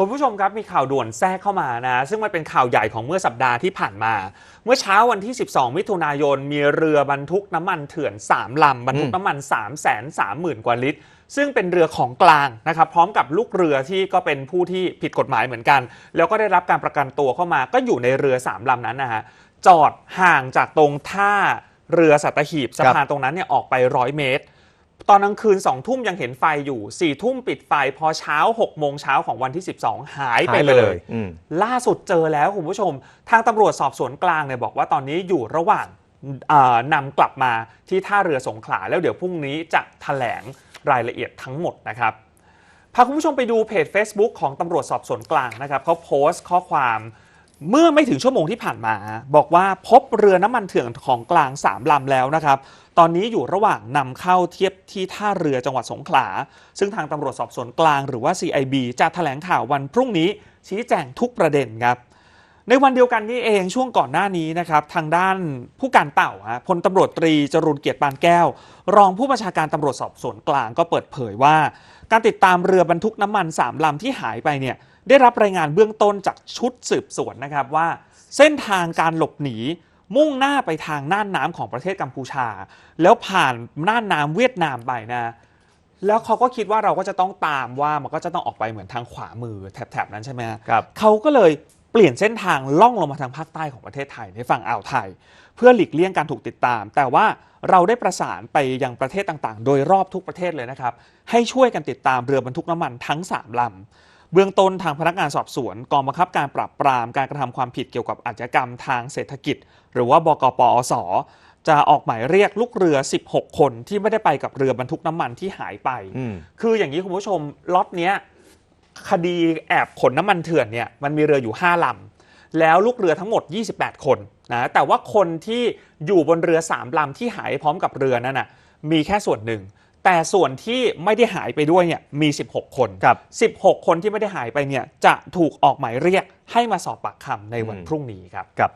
คุณผู้ชมครับมีข่าวด่วนแทรกเข้ามานะ ซึ่งมันเป็นข่าวใหญ่ของเมื่อสัปดาห์ที่ผ่านมา เมื่อเช้าวันที่ 12 มิถุนายน มีเรือบรรทุกน้ำมันเถื่อน 3 ลำบรรทุกน้ำมัน 3 3 0 0 0 0 กว่าลิตร ซึ่งเป็นเรือของกลางนะครับพร้อมกับลูกเรือที่ก็เป็นผู้ที่ผิดกฎหมายเหมือนกัน แล้วก็ได้รับการประกันตัวเข้ามา ก็อยู่ในเรือ 3 ลำนั้นนะฮะจอดห่างจากตรงท่าเรือสัตหีบสะพานตรงนั้นเนี่ยออกไปร้อยเมตร ตอนกลางคืน2องทุ่มยังเห็นไฟอยู่4ี่ทุ่มปิดไฟ พอเช้า 6 โมงเช้าของวันที่ 12 หายไปหายไปเลเลยยอืม ล่าสุดเจอแล้วคุณผู้ชม ทางตำรวจสอบสวนกลางเนี่ยบอกว่าตอนนี้อยู่ระหว่างอ่านำกลับมาที่ท่าเรือสงขลาแล้วเดี๋ยวพรุ่งนี้จะแถลงรายละเอียดทั้งหมดนะครับ พาคุณผู้ชมไปดูเพจ Facebook ของตำรวจสอบสวนกลางนะครับเขาโพสต์ข้อความ เมื่อไม่ถึงชั่วโมงที่ผ่านมา บอกว่าพบเรือน้ำมันเถื่อนของกลาง3ลำแล้วนะครับ ตอนนี้อยู่ระหว่างนำเข้าเทียบที่ท่าเรือจังหวัดสงขลา ซึ่งทางตำรวจสอบสวนกลางหรือว่า CIB จะแถลงข่าววันพรุ่งนี้ ชี้แจงทุกประเด็นครับในวันเดียวกันนี้เองช่วงก่อนหน้านี้นะครับ ทางด้านผู้การเต่าพลตำรวจตรีจรูนเกียรติปานแก้ว รองผู้บัญชาการตำรวจสอบสวนกลางก็เปิดเผยว่า การติดตามเรือบรรทุกน้ำมันสามลำที่หายไปเนี่ย ได้รับรายงานเบื้องต้นจากชุดสืบสวนนะครับว่า เส้นทางการหลบหนีมุ่งหน้าไปทางน่านน้ำของประเทศกัมพูชา แล้วผ่านน่านน้ำเวียดนามไปนะแล้วเขาก็คิดว่าเราก็จะต้องตามว่ามันก็จะต้องออกไปเหมือนทางขวามือแถบๆนั้นใช่ไหมฮะครับเขาก็เลยเปลี่ยนเส้นทางล่องลงมาทางภาคใต้ของประเทศไทยในฝั่งอ่าวไทย เพื่อหลีกเลี่ยงการถูกติดตาม แต่ว่าเราได้ประสานไปยังประเทศต่างๆ โดยรอบทุกประเทศเลยนะครับ ให้ช่วยกันติดตามเรือบรรทุกน้ำมันทั้ง 3ลำ เบื้องต้นทางพนักงานสอบสวนกองบังคับการปราบปรามการกระทำความผิดเกี่ยวกับอาชญากรรมทางเศรษฐกิจ หรือว่าบกปอสจะออกหมายเรียกลูกเรือ 16 คนที่ไม่ได้ไปกับเรือบรรทุกน้ำมันที่หายไป คืออย่างนี้คุณผู้ชมล็อตเนี้ยคดีแอบขนน้ำมันเถื่อนเนี่ยมันมีเรืออยู่ 5 ลำ แล้วลูกเรือทั้งหมด 28 คนนะแต่ว่าคนที่อยู่บนเรือ 3 ลำที่หายพร้อมกับเรือนั่นนะมีแค่ส่วนหนึ่ง แต่ส่วนที่ไม่ได้หายไปด้วยเนี่ยมี 16 คนครับ 16 คนที่ไม่ได้หายไปเนี่ยจะถูกออกหมายเรียกให้มาสอบปากคำในวันอืมพรุ่งนี้ครับครับ